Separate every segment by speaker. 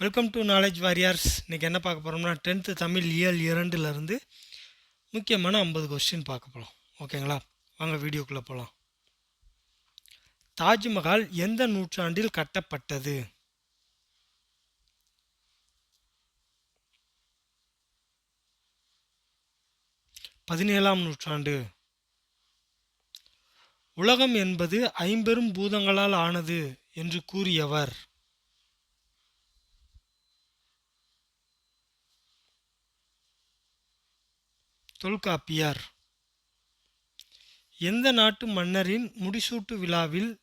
Speaker 1: Welcome to knowledge warriors இன்றைக்கி என்ன பார்க்க போகிறோம்னா டென்த்து தமிழ் இயல் இரண்டுலேருந்து முக்கியமான ஐம்பது கொஸ்டின் பார்க்க போகிறோம் ஓகேங்களா வாங்க வீடியோக்குள்ளே போகலாம் தாஜ்மஹால் எந்த நூற்றாண்டில் கட்டப்பட்டது? பதினேழாம் நூற்றாண்டு. உலகம் என்பது ஐம்பெரும் பூதங்களால் ஆனது என்று கூறியவர். தொல்காப்பியர். எந்த நாட்டு மன்னரின் முடிசூட்டு விழாவில்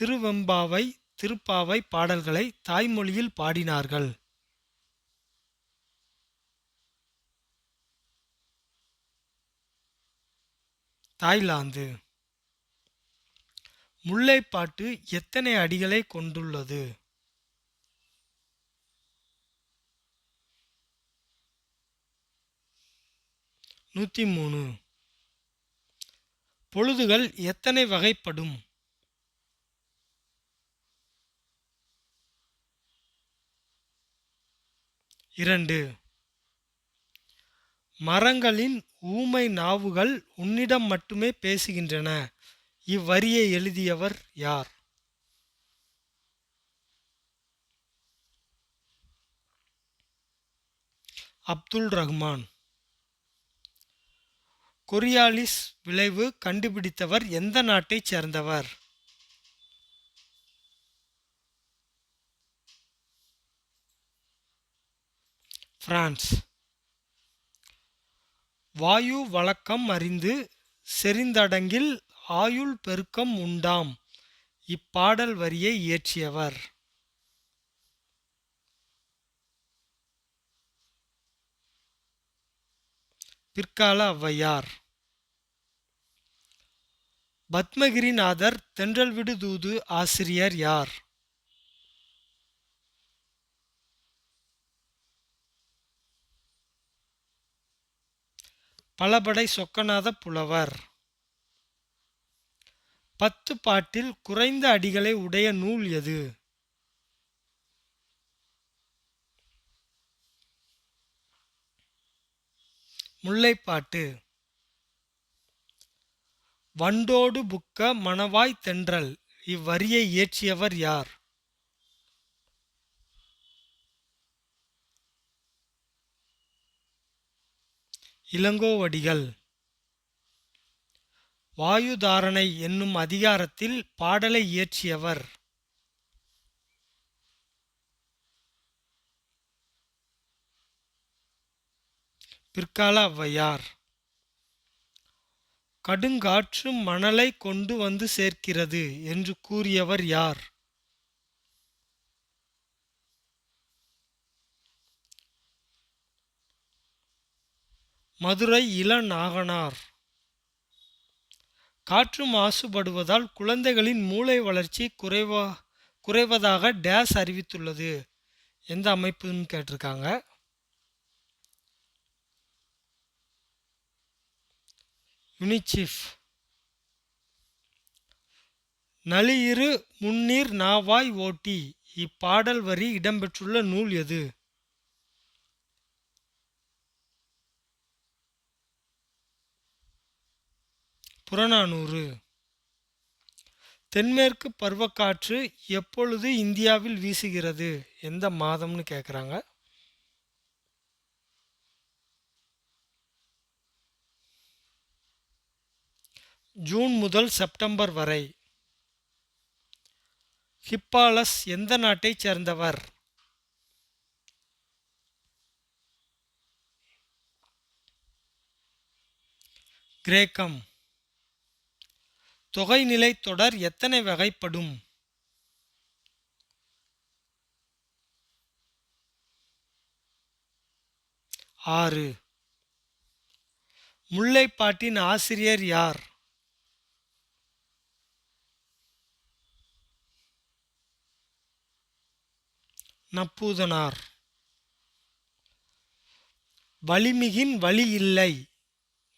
Speaker 1: திருவெம்பாவை திருப்பாவை பாடல்களை தாய்மொழியில் பாடினார்கள்? தாய்லாந்து. முல்லைப்பாட்டு எத்தனை அடிகளை கொண்டுள்ளது? நூற்றி மூணு பொழுதுகள் எத்தனை வகைப்படும்? இரண்டு. மரங்களின் ஊமை நாவுகள் உன்னிடம் மட்டுமே பேசுகின்றன. இவ்வரியை எழுதியவர் யார்? அப்துல் ரஹ்மான். கொரியாலிஸ் விளைவு கண்டுபிடித்தவர் எந்த நாட்டைச் சேர்ந்தவர்? பிரான்ஸ். வாயு வழக்கம் அறிந்து செறிந்தடங்கில் ஆயுள் பெருக்கம் உண்டாம். இப்பாடல் வரியை இயற்றியவர். பிற்கால ஔவையார். பத்மகிரிநாதர் தென்றல் விடு தூது ஆசிரியர் யார்? பலபடை சொக்கநாத புலவர். பத்து பாட்டில் குறைந்த அடிகளை உடைய நூல் எது? முல்லைப்பாட்டு. வண்டோடு புக்க மணவாய் தென்றல் இவ்வரியை இயற்றியவர் யார்? இளங்கோவடிகள். வாயுதாரணை என்னும் அதிகாரத்தில் பாடலை இயற்றியவர். பிற்கால ஔவையார். கடுங்காற்று மணலை கொண்டு வந்து சேர்க்கிறது என்று கூறியவர் யார்? மதுரை இளநாகனார். காற்று மாசுபடுவதால் குழந்தைகளின் மூளை வளர்ச்சி குறைவா குறைவதாக டேஸ் அறிவித்துள்ளது. எந்த அமைப்புன்னு கேட்டிருக்காங்க? யுனிச்சிஃப் நளியிரு முன்னீர் நாவாய் ஓட்டி இப்பாடல் வரி இடம்பெற்றுள்ள நூல் எது? புறநானூறு. தென்மேற்கு பருவக்காற்று எப்பொழுது இந்தியாவில் வீசுகிறது? எந்த மாதம்னு கேட்குறாங்க ஜூன் முதல் செப்டம்பர் வரை. ஹிப்பாலஸ் எந்த நாட்டைச் சேர்ந்தவர்? கிரேக்கம். தொகைநிலை தொடர் எத்தனை வகைப்படும்? ஆறு. முல்லைப்பாட்டின் ஆசிரியர் யார்? நப்பூதனார். வலிமிகின் வழி இல்லை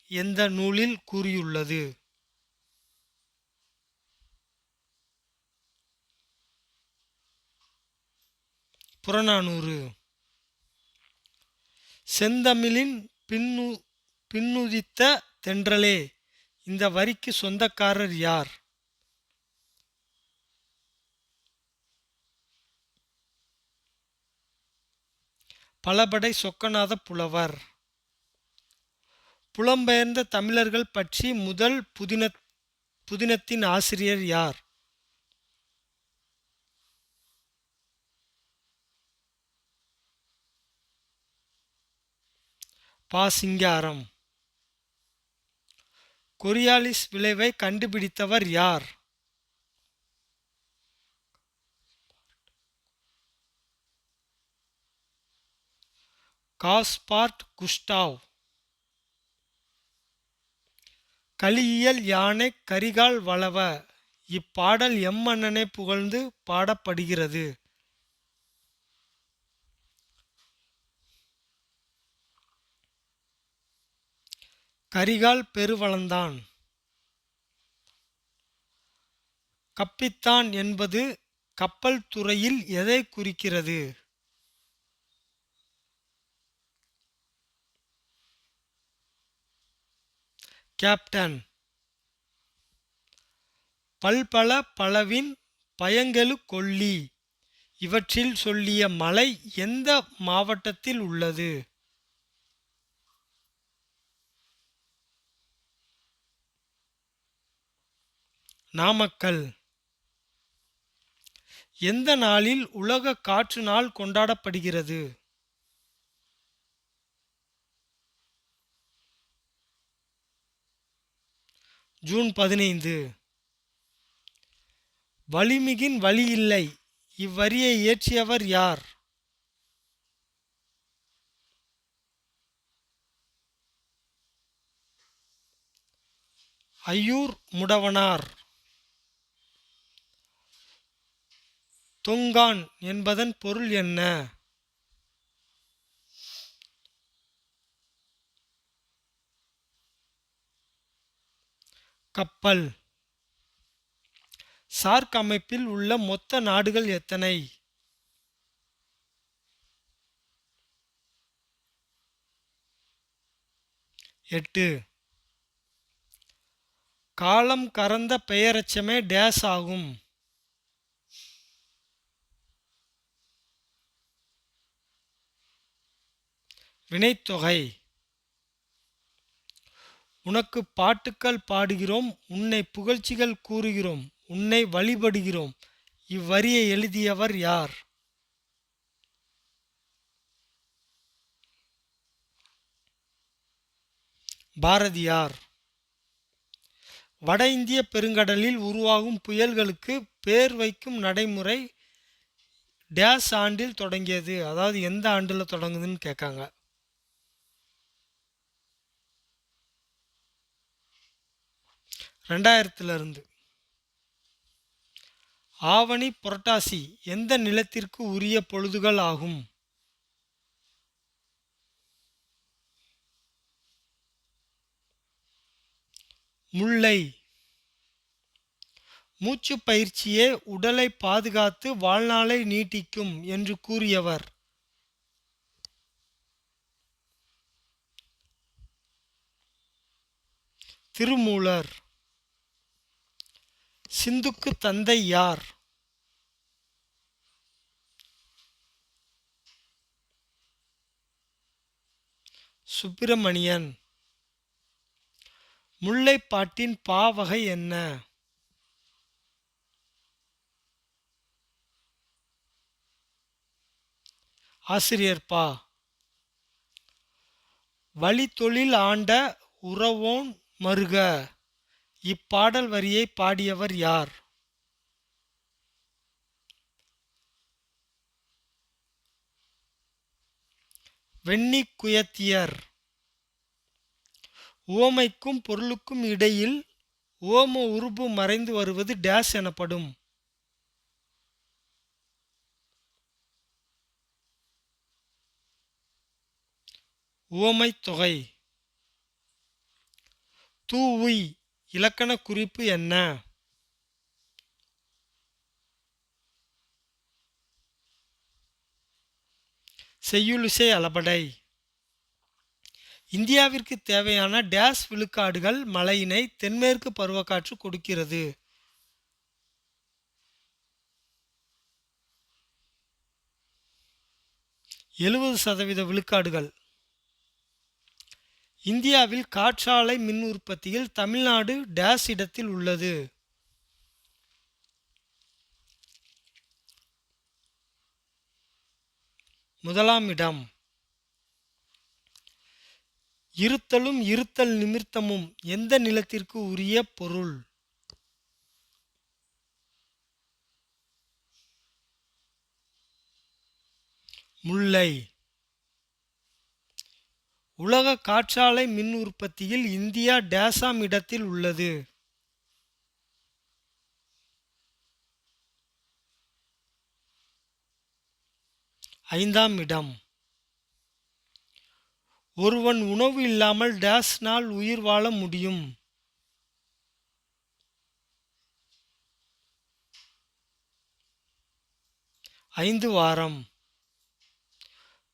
Speaker 1: எந்த நூலில் கூறியுள்ளது? புறநானூறு. செந்தமிழின் பின்னு பின்னுதித்த தென்றலே இந்த வரிக்கு சொந்தக்காரர் யார்? பலபடை சொக்கநாத புலவர். புலம்பெயர்ந்த தமிழர்கள் பற்றி முதல் புதின புதினத்தின் ஆசிரியர் யார்? பா. சிங்காரம். கொரியாலிஸ் விளைவை கண்டுபிடித்தவர் யார்? காஸ்பார்ட் குஸ்டாவ் கலியியல் யானை கரிகால் வளவ இப்பாடல் எம்மன்னனை புகழ்ந்து பாடப்படுகிறது. கரிகால் பெருவளந்தான். கப்பித்தான் என்பது கப்பல் துறையில் எதை குறிக்கிறது? கேப்டன். பல்பல பலவின் பயங்கெழு கொல்லி. இவற்றில் சொல்லிய மலை எந்த மாவட்டத்தில் உள்ளது? நாமக்கல். எந்த நாளில் உலக காற்று நாள் கொண்டாடப்படுகிறது? ஜூன் பதினைந்து. வலிமிகின் வழி இல்லை இவ்வரியை இயற்றியவர் யார்? ஐயூர் முடவனார். தொங்கான் என்பதன் பொருள் என்ன? கப்பல். சார்க் அமைப்பில் உள்ள மொத்த நாடுகள் எத்தனை? எட்டு. காலம் கறந்த பெயரச்சமே டேஸ் ஆகும். வினைத்தொகை. உனக்கு பாட்டுக்கள் பாடுகிறோம் உன்னை புகழ்ச்சிகள் கூறுகிறோம் உன்னை வழிபடுகிறோம். இவ்வரியை எழுதியவர் யார்? பாரதியார். வட இந்திய பெருங்கடலில் உருவாகும் புயல்களுக்கு பேர் வைக்கும் நடைமுறை டேஸ் ஆண்டில் தொடங்கியது. அதாவது எந்த ஆண்டில் தொடங்குதுன்னு கேட்காங்க. ரெண்டாயிரத்துலேருந்து. ஆவணி புரட்டாசி எந்த நிலத்திற்கு உரிய பொழுதுகள் ஆகும்? முல்லை. மூச்சு பயிற்சியே உடலை பாதுகாத்து வாழ்நாளை நீட்டிக்கும் என்று கூறியவர். திருமூலர். சிந்துக்கு தந்தை யார்? சுப்பிரமணியன். முல்லைப்பாட்டின் பாவகை என்ன? ஆசிரியர் பா. வழித்தொழில் ஆண்ட உறவோன் மருக. இப்பாடல் வரியை பாடியவர் யார்? வெண்ணி குயத்தியர். உவமைக்கும் பொருளுக்கும் இடையில் ஓம உருபு மறைந்து வருவது டேஸ் எனப்படும். உவமை தொகை. தூவி இலக்கண குறிப்பு என்ன? செய்யுளிசை அளபடை. இந்தியாவிற்கு தேவையான டேஸ் விழுக்காடுகள் மழையினை தென்மேற்கு பருவக்காற்று கொடுக்கிறது. எழுபது சதவீத விழுக்காடுகள். இந்தியாவில் காற்றாலை மின் உற்பத்தியில் தமிழ்நாடு டேஸ் இடத்தில் உள்ளது. முதலாம் இடம். இருத்தலும் இருத்தல் நிமித்தமும் எந்த நிலத்திற்கு உரிய பொருள்? முல்லை. உலக காற்றாலை மின் உற்பத்தியில் இந்தியா டேசாம் இடத்தில் உள்ளது. ஐந்தாம் இடம். ஒருவன் உணவு இல்லாமல் டேஸ் நாள் உயிர் வாழ முடியும். ஐந்து வாரம்.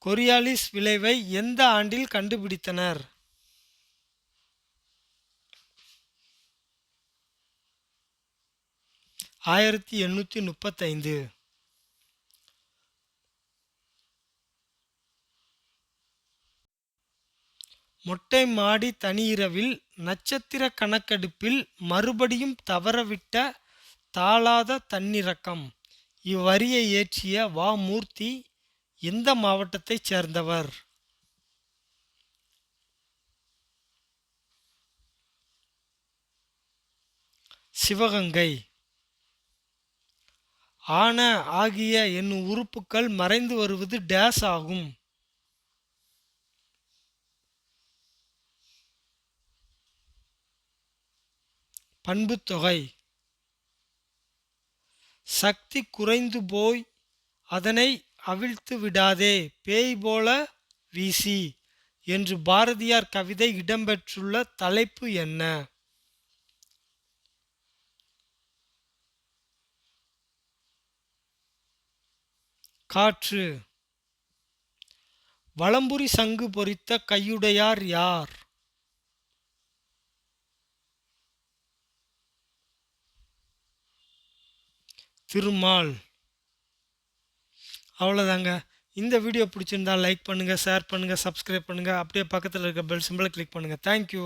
Speaker 1: கொரியாலிஸ் விளைவை எந்த ஆண்டில் கண்டுபிடித்தனர்? ஆயிரத்தி எண்ணூற்றி முப்பத்தைந்து. மொட்டை மாடி தனியிரவில் நட்சத்திர கணக்கெடுப்பில் மறுபடியும் தவறவிட்ட தாளாத தன்னிறக்கம். இவ்வரியை இயற்றிய வா மூர்த்தி எந்த மாவட்டத்தைச் சேர்ந்தவர். சிவகங்கை. ஆன ஆகிய என்னும் உறுப்புக்கள் மறைந்து வருவது டேஸ் ஆகும். பண்புத்தொகை சக்தி குறைந்து போய் அதனை அவிழ்த்து விடாதே பேய் போல வீசி என்று பாரதியார் கவிதை இடம்பெற்றுள்ள தலைப்பு என்ன? காற்று. வலம்புரி சங்கு பொறித்த கையுடையார் யார்? திருமால். அவ்வளோதாங்க இந்த வீடியோ பிடிச்சிருந்தா லைக் பண்ணுங்கள் ஷேர் பண்ணுங்கள் சப்ஸ்கிரைப் பண்ணுங்கள் அப்படியே பக்கத்தில் இருக்க பெல் சிம்பிளை கிளிக் பண்ணுங்கள் தேங்க்யூ